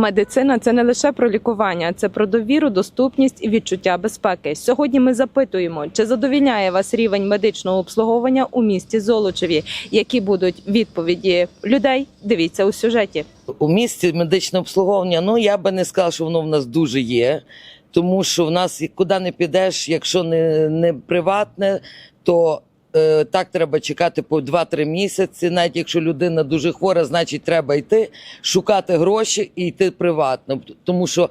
Медицина це не лише про лікування, це про довіру, доступність і відчуття безпеки. Сьогодні ми запитуємо, чи задовільняє вас рівень медичного обслуговування у місті Золочеві. Які будуть відповіді людей? Дивіться у сюжеті. У місті медичне обслуговування, ну я би не сказала, що воно в нас дуже є, тому що в нас куди не підеш, якщо не, не приватне, то так треба чекати по 2-3 місяці. Навіть якщо людина дуже хвора, значить треба йти, шукати гроші і йти приватно. Тому що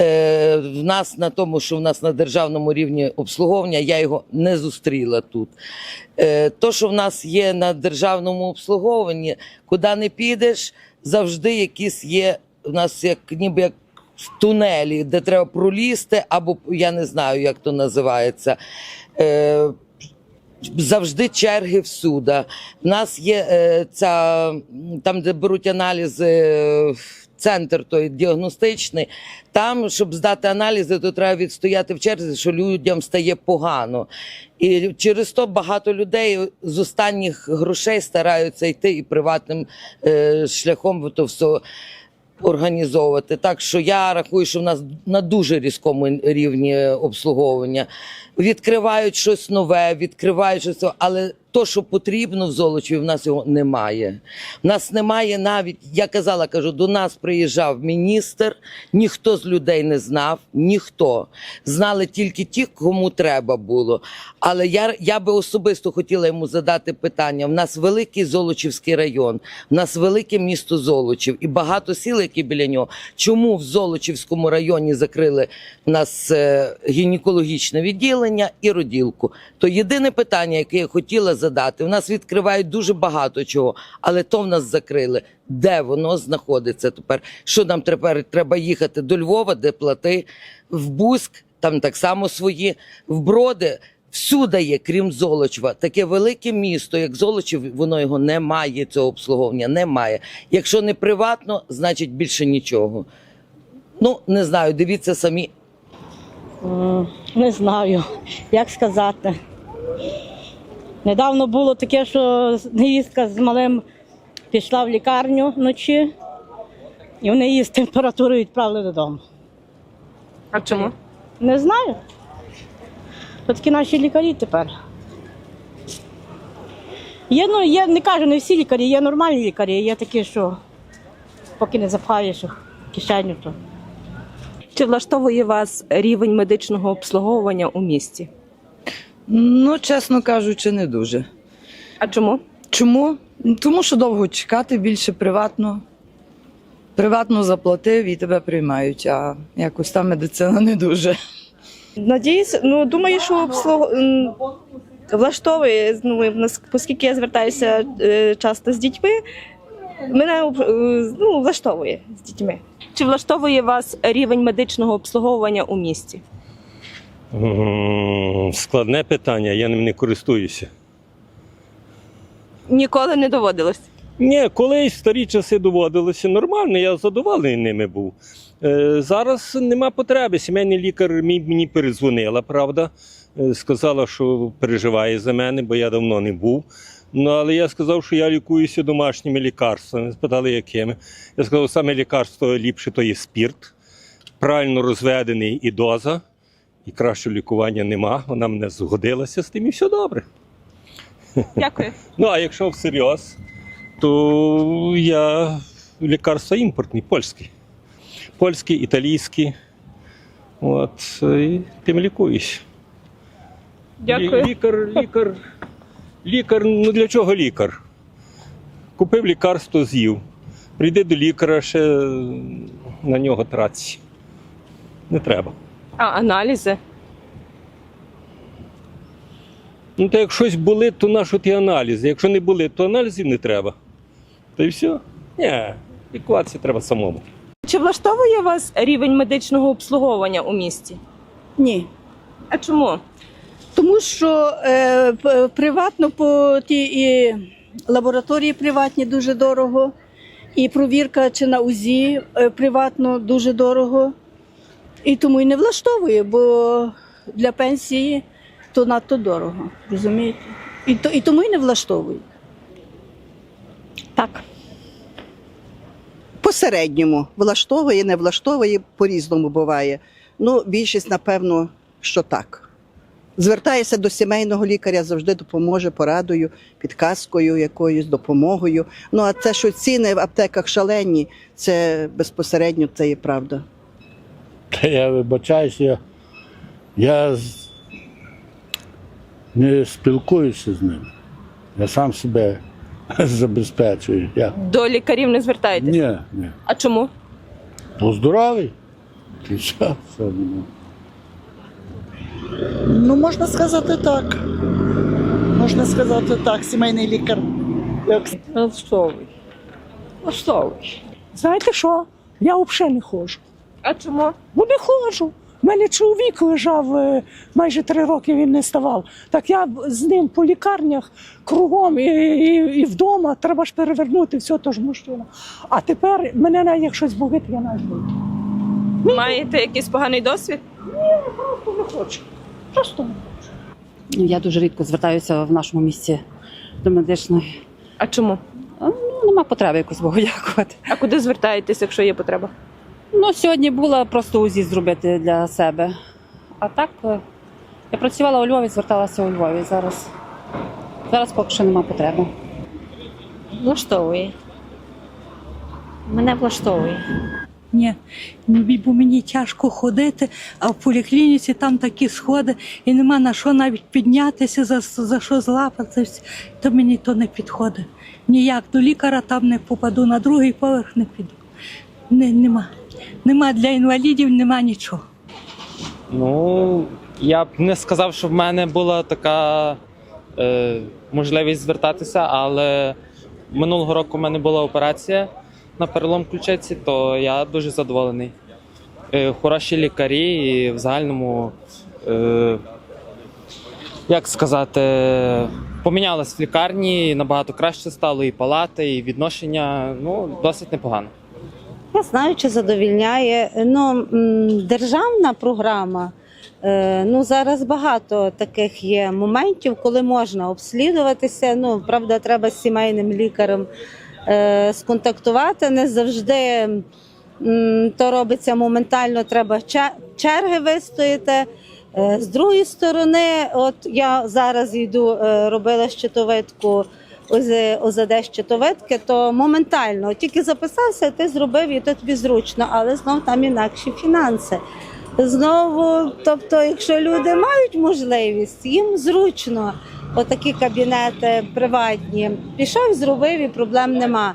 е, в нас на тому, що в нас на державному рівні обслуговування, я його не зустріла тут. Е, то, що в нас є на державному обслуговуванні, куди не підеш, завжди якісь є. У нас як ніби як в тунелі, де треба пролізти, або я не знаю, як то називається. Е, Завжди черги всюди. У нас є е, ця там, де беруть аналізи, е, центр той діагностичний. Там, щоб здати аналізи, то треба відстояти в черзі, що людям стає погано. І через то багато людей з останніх грошей стараються йти і приватним е, шляхом то все організовувати. Так що я рахую, що в нас на дуже різкому рівні обслуговування. Відкривають щось нове, відкривають щось, але то, що потрібно в Золочеві, в нас його немає. В нас немає навіть, я казала, кажу, до нас приїжджав міністр, ніхто з людей не знав, ніхто. Знали тільки ті, кому треба було. Але я, я би особисто хотіла йому задати питання. В нас великий Золочівський район, в нас велике місто Золочів і багато сіл, які біля нього. Чому в Золочівському районі закрили в нас е, гінекологічне відділення і роділку? То єдине питання, яке я хотіла задати, у нас відкривають дуже багато чого, але то в нас закрили. Де воно знаходиться тепер? Що нам тепер треба їхати до Львова, де плати, в Бузьк, там так само свої, в Броди. Всюди є, крім Золочева, таке велике місто, як Золочів, воно його не має, цього обслуговування, немає. Якщо не приватно, значить більше нічого. Ну, не знаю, дивіться самі. Не знаю, як сказати. Недавно було таке, що невістка з малим пішла в лікарню вночі, і вони її з температурою відправили додому. А чому? Не знаю. То такі наші лікарі тепер. Є, ну, є, не кажу, не всі лікарі, є нормальні лікарі, є такі, що поки не запхаєш в кишеню, то. Чи влаштовує вас рівень медичного обслуговування у місті? Ну, чесно кажучи, не дуже. А чому? Чому? Тому що довго чекати, більше приватно. Приватно заплатив і тебе приймають, а якось та медицина не дуже. Надіюсь, ну думаю, що обслуг... влаштовує, ну, оскільки я звертаюся е, часто з дітьми, мене е, ну, влаштовує з дітьми. Чи влаштовує вас рівень медичного обслуговування у місті? Складне питання, я ним не користуюся. Ніколи не доводилось. Ні, колись в старі часи доводилося нормально, я задоволений ними був. Е, зараз нема потреби. Сімейний лікар мені перезвонила, правда. Е, сказала, що переживає за мене, бо я давно не був. Ну, але я сказав, що я лікуюся домашніми лікарствами. Спитали, якими. Я сказав, саме лікарство ліпше то є спірт, правильно розведений і доза, і кращого лікування нема. Вона мене згодилася з тим, і все добре. Дякую. Ну, а якщо всерйоз, то я лікарства імпортні, польські. Польські, італійські. От, і тим лікуюсь. Дякую. Лікар, лікар, лікар, ну для чого лікар? Купив лікарство, з'їв. Прийди до лікаря, ще на нього тратці. Не треба. А аналізи? Ну, то як щось болить, то на що ті аналізи? Якщо не болить, то аналізів не треба. Та й все. Ні, лікуватися треба самому. Чи влаштовує вас рівень медичного обслуговування у місті? Ні. А чому? Тому що е, п- приватно по ті і лабораторії приватні дуже дорого, і провірка чи на УЗІ е, приватно дуже дорого. І тому і не влаштовує, бо для пенсії то надто дорого. Розумієте? І, то, і тому і не влаштовує. Так. Посередньому влаштовує, не влаштовує, по-різному буває. Ну, більшість, напевно, що так. Звертається до сімейного лікаря, завжди допоможе порадою, підказкою, якоюсь допомогою. Ну а це, що ціни в аптеках шалені, це безпосередньо це є правда. Та я вибачаюся, я з- не спілкуюся з ним. Я сам себе забезпечую. Я... До лікарів не звертаєтесь? Ні, ні. А чому? Бо здоровий. І все, все. Ну, можна сказати так. Можна сказати так, сімейний лікар. Як Влаштовуй. Влаштовуй. Знаєте що? Я взагалі не ходжу. А чому? Бо не ходжу. У мене чоловік лежав е, майже три роки, він не ставав. Так я з ним по лікарнях кругом і, і, і вдома треба ж перевернути все, тож мужчина. А тепер мене навіть як щось болить, я навіть буду. Маєте якийсь поганий досвід? Не хочу. Просто не хочу. Ну, Я дуже рідко звертаюся в нашому місті до медичної. А чому? Ну, нема потреби якось Богу дякувати. А куди звертаєтесь, якщо є потреба? Ну, сьогодні була просто УЗІ зробити для себе. А так, е, я працювала у Львові, зверталася у Львові. Зараз, зараз поки що нема потреби. Влаштовує. Мене влаштовує. Ні, ні, бо мені тяжко ходити, а в поліклініці там такі сходи, і нема на що навіть піднятися, за, за що злапатись, то мені то не підходить. Ніяк до лікаря там не попаду, на другий поверх не піду. Не, нема. Нема для інвалідів, нема нічого. Ну, я б не сказав, що в мене була така е, можливість звертатися, але минулого року в мене була операція на перелом ключиці, то я дуже задоволений. Е, хороші лікарі і в загальному, е, як сказати, помінялось в лікарні, набагато краще стало і палати, і відношення. Ну, досить непогано. Я знаю, чи задовільняє. Ну, державна програма. е, Ну, зараз багато таких є моментів, коли можна обслідуватися. Ну, правда, треба з сімейним лікарем е, сконтактувати. Не завжди то робиться моментально, треба черги вистояти. Е, З другої сторони, от я зараз йду, робила щитовидку ОЗД щитовидки, то моментально тільки записався, ти зробив і то тобі зручно, але знов там інакші фінанси. Знову, тобто, якщо люди мають можливість, їм зручно отакі кабінети приватні. Пішов, зробив і проблем нема.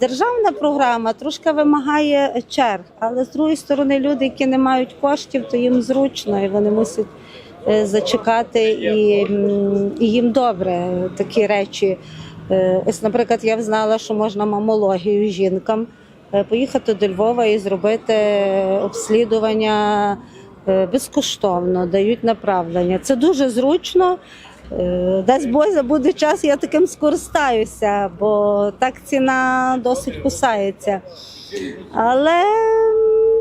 Державна програма трошки вимагає черг, але з другої сторони, люди, які не мають коштів, то їм зручно і вони мусять зачекати, і, і їм добре такі речі. Е, Ось, наприклад, я знала, що можна мамологію жінкам е, поїхати до Львова і зробити обслідування е, безкоштовно, дають направлення. Це дуже зручно. Е, Дасть Боже, буде час, я таким скористаюся, бо так ціна досить кусається. Але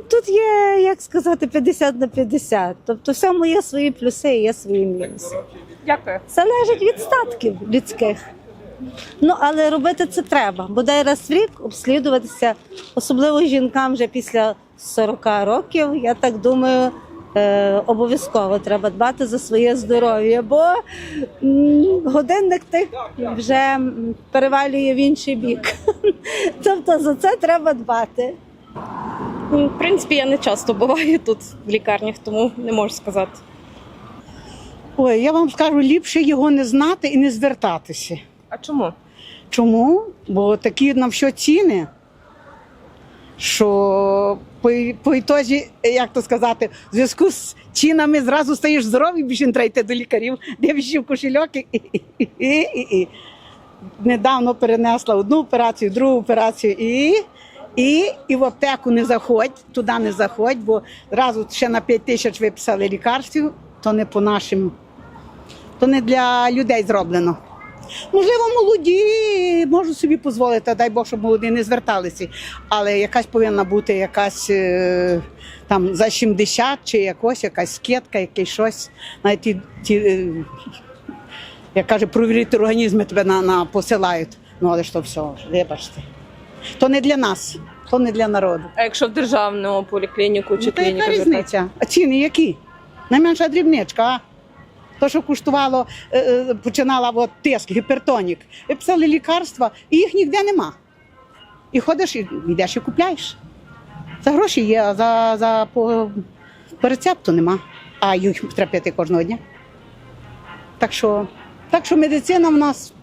тут є, як сказати, 50 на 50. Тобто, всьому є свої плюси і є свої мінуси. Дякую. Залежить від статків людських. Ну, але робити це треба. Бодай раз в рік обслідуватися, особливо жінкам вже після 40 років, я так думаю, е, обов'язково треба дбати за своє здоров'я, бо м, годинник тих вже перевалює в інший бік. Тобто за це треба дбати. В принципі, я не часто буваю тут в лікарнях, тому не можу сказати. Ой, я вам скажу, ліпше його не знати і не звертатися. А чому? Чому? Бо такі на що ціни, що по, по ітозі, як то сказати, в зв'язку з цінами зразу стаєш здоровий, більше не треба йти до лікарів, дивишся в кошельок і, і, і, і, і. Недавно перенесла одну операцію, другу операцію і. І, і в аптеку не заходь, туди не заходь, бо зразу ще на 5 тисяч виписали лікарств, то не по нашим, то не для людей зроблено. Можливо, молоді можуть собі дозволити, дай Бог, щоб молоді не зверталися. Але якась повинна бути якась е, там за 70 чи якось, якась скидка, якесь щось. Навіть ті, ті е, як каже, провірити організми тебе на, на посилають. Ну але ж то все, вибачте. То не для нас. то не для народу. А якщо в державну поліклініку чи Ну, та яка клініку різниця? А ціни які? Найменша дрібничка, а? То, що коштувало, е, е, починала от, тиск, гіпертонік. Ви писали лікарства, і їх ніде нема. І ходиш, і йдеш і купляєш. За гроші є, а за, за по, по рецепту нема. А їх треба пити кожного дня. Так що, так що медицина в нас.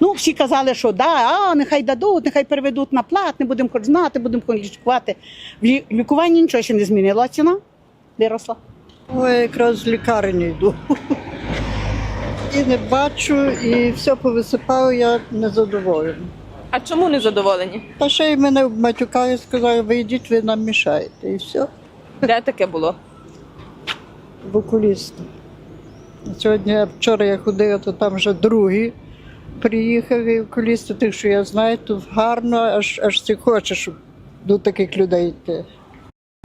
Ну, всі казали, що да, а, нехай дадуть, нехай переведуть на плат, не будемо хоч знати, будемо хоч лікувати. В лі- лікуванні нічого ще не змінило, а ціна виросла. Ой, якраз з лікарні йду. І не бачу, і все повисипаю, я незадоволена. А чому не задоволені? Та ще й мене матюкають, сказали, ви йдіть, ви нам мішаєте. І все, Де таке було? в окуліста. Сьогодні, вчора я ходила, то там вже другий приїхав і окулісти, тих, що я знаю, то гарно, аж, аж ти хочеш щоб до таких людей йти.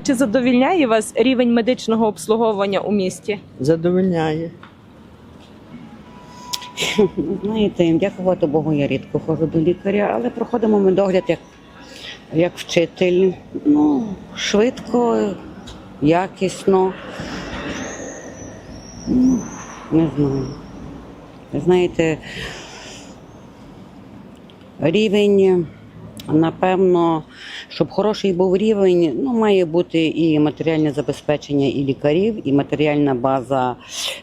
Чи задовільняє вас рівень медичного обслуговування у місті? Задовольняє. Знаєте, дякувати Богу, я рідко ходжу до лікаря, але проходимо ми догляд як, як вчитель. Ну, швидко, якісно. Ну, не знаю. Знаєте, рівень, напевно, щоб хороший був рівень, ну, має бути і матеріальне забезпечення і лікарів, і матеріальна база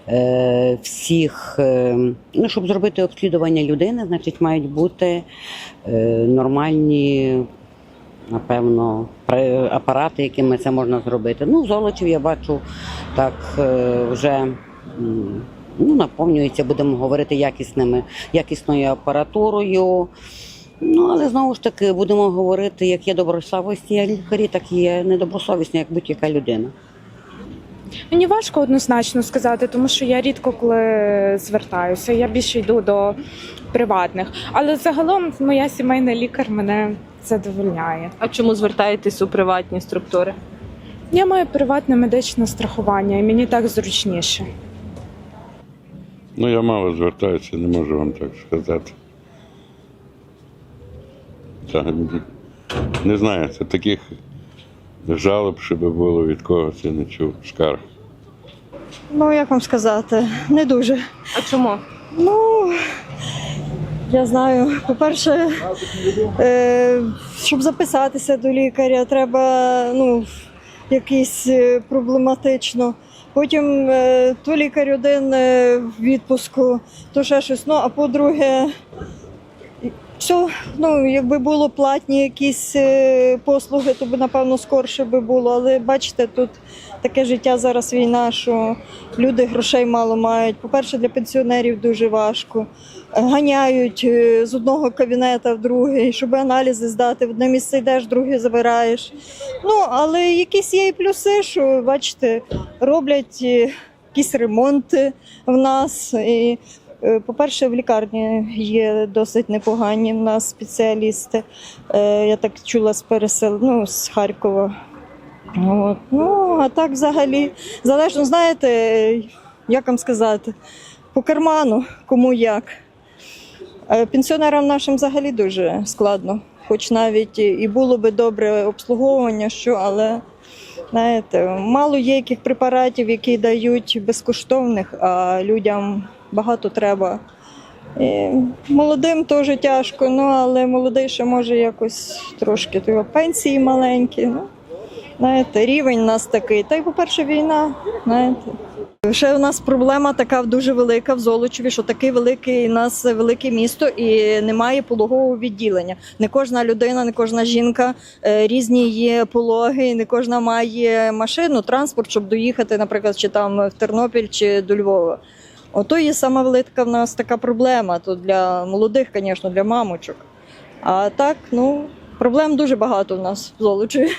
е, всіх. Е, ну, щоб зробити обслідування людини, значить, мають бути е, нормальні. Напевно, апарати, якими це можна зробити. Ну, Золочів я бачу так е, вже ну, наповнюється, будемо говорити, якісними, якісною апаратурою. Ну, але знову ж таки будемо говорити, як є добросовісні лікарі, так і є недобросовісні, як будь-яка людина. Мені важко однозначно сказати, тому що я рідко коли звертаюся. Я більше йду до приватних. Але загалом моя сімейна лікар мене задовольняє. А чому звертаєтесь у приватні структури? Я маю приватне медичне страхування, і мені так зручніше. Ну, я мало звертаюся, не можу вам так сказати. Та, не знаю, це таких жалоб, щоб було від когось, я не чув, скарг. Ну, як вам сказати, не дуже. А чому? Ну, я знаю, по-перше, е, щоб записатися до лікаря, треба ну, якийсь е, проблематично. Потім е, то лікар один е, в відпуску, то ще щось. Ну, а по-друге, все, ну, якби було платні якісь е, послуги, то б, напевно, скорше би було. Але бачите, тут таке життя зараз війна, що люди грошей мало мають. По-перше, для пенсіонерів дуже важко. Ганяють е, з одного кабінета в другий, щоб аналізи здати. В одне місце йдеш, друге забираєш. Ну, але якісь є і плюси, що бачите, роблять е, якісь ремонти в нас. І, по-перше, в лікарні є досить непогані в нас спеціалісти. Е, Я так чула з пересел... ну, з Харкова. От. Ну, а так взагалі, залежно, знаєте, як вам сказати, по карману, кому як. Е, Пенсіонерам нашим взагалі дуже складно. Хоч навіть і було би добре обслуговування, що, але знаєте, мало є яких препаратів, які дають безкоштовних, а людям багато треба. І молодим теж тяжко, ну але молодий ще може якось трошки то пенсії маленькі. Ну, знаєте, рівень у нас такий. Та й, по-перше, війна, знаєте. Ще у нас проблема така дуже велика в Золочеві, що такий великий у нас велике місто і немає пологового відділення. Не кожна людина, не кожна жінка, е, різні є пологи, не кожна має машину, транспорт, щоб доїхати, наприклад, чи там в Тернопіль чи до Львова. Ото є сама велика в нас така проблема. То для молодих, звісно, для мамочок. А так, ну, проблем дуже багато в нас в Золочеві.